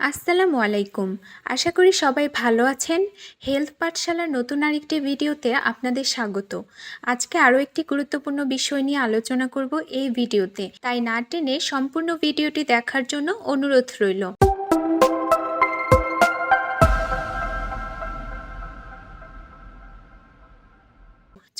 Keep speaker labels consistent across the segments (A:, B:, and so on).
A: আসসালামু আলাইকুম। আশা করি সবাই ভালো আছেন। হেলথ পাঠশালার নতুন আরেকটি ভিডিওতে আপনাদের স্বাগত। আজকে আরও একটি গুরুত্বপূর্ণ বিষয় নিয়ে আলোচনা করব এই ভিডিওতে। তাই না টেনে সম্পূর্ণ ভিডিওটি দেখার জন্য অনুরোধ রইল।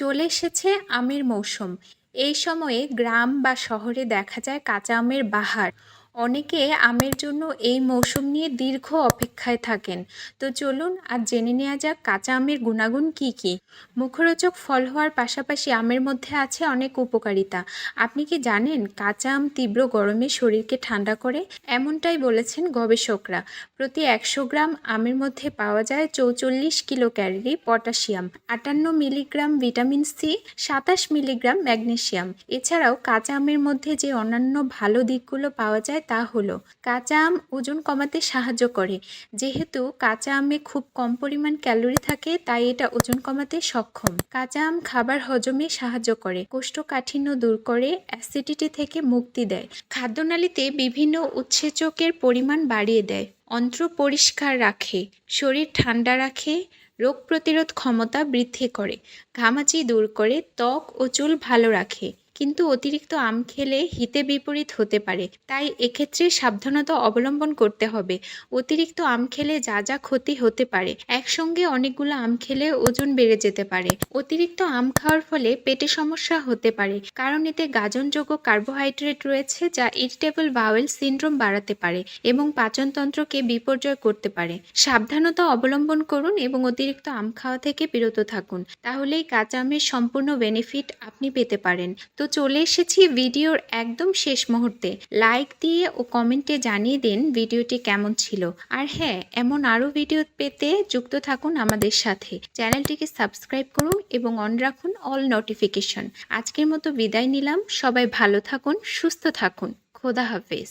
A: চলে এসেছে আমের মৌসুম। এই সময়ে গ্রাম বা শহরে দেখা যায় কাঁচা আমের বাহার। অনেকে আমের জন্য এই মৌসুম নিয়ে দীর্ঘ অপেক্ষায় থাকেন। তো চলুন আর জেনে নেওয়া যাক কাঁচা আমের গুণাগুণ কি কি। মুখরোচক ফল হওয়ার পাশাপাশি আমের মধ্যে আছে অনেক উপকারিতা। আপনি কি জানেন কাঁচা আম তীব্র গরমে শরীরকে ঠান্ডা করে? এমনটাই বলেছেন গবেষকরা। প্রতি একশো গ্রাম আমের মধ্যে পাওয়া যায় চৌচল্লিশ কিলো ক্যালোরি পটাশিয়াম, আটান্ন মিলিগ্রাম ভিটামিন সি, সাতাশ মিলিগ্রাম ম্যাগনেশিয়াম। এছাড়াও কাঁচা আমের মধ্যে যে অন্যান্য ভালো দিকগুলো পাওয়া যায় তা হলো, কাঁচা আম ওজন কমাতে সাহায্য করে। যেহেতু কাঁচা আমে খুব কম পরিমাণ ক্যালোরি থাকে, তাই এটা ওজন কমাতে সক্ষম। কাঁচা আম খাবার হজমে সাহায্য করে, কোষ্ঠকাঠিন্য দূর করে, অ্যাসিডিটি থেকে মুক্তি দেয়। খাদ্যনালীতে বিভিন্ন উৎসেচকের পরিমাণ বাড়িয়ে দেয়। অন্ত্র পরিষ্কার রাখে, শরীর ঠান্ডা রাখে, রোগ প্রতিরোধ ক্ষমতা বৃদ্ধি করে, ঘামাচি দূর করে, ত্বক ও চুল ভালো রাখে। কিন্তু অতিরিক্ত আম খেলে হিতে বিপরীত হতে পারে। তাই এক্ষেত্রে সাবধানতা অবলম্বন করতে হবে। অতিরিক্ত আম খেলে যা যা ক্ষতি হতে পারে, একসঙ্গে অনেকগুলো আম খেলে ওজন বেড়ে যেতে পারে। অতিরিক্ত আম খাওয়ার ফলে পেটে সমস্যা হতে পারে, কারণ এতে গাজনযোগ্য কার্বোহাইড্রেট রয়েছে যা ইরিটেবল বাওয়েল সিন্ড্রোম বাড়াতে পারে এবং পাচনতন্ত্রকে বিপর্যয় করতে পারে। সাবধানতা অবলম্বন করুন এবং অতিরিক্ত আম খাওয়া থেকে বিরত থাকুন, তাহলেই কাঁচা আমের সম্পূর্ণ বেনিফিট আপনি পেতে পারেন। তো চলে এসেছি ভিডিওর একদম শেষ মুহূর্তে। লাইক দিয়ে ও কমেন্টে জানিয়ে দিন ভিডিওটি কেমন ছিল। আর হ্যাঁ এমন আরও ভিডিও পেতে যুক্ত থাকুন আমাদের সাথে। চ্যানেলটিকে সাবস্ক্রাইব করুন এবং অন রাখুন অল নোটিফিকেশন আজকের মতো বিদায় নিলাম। সবাই ভালো থাকুন, সুস্থ থাকুন। খোদা হাফেজ।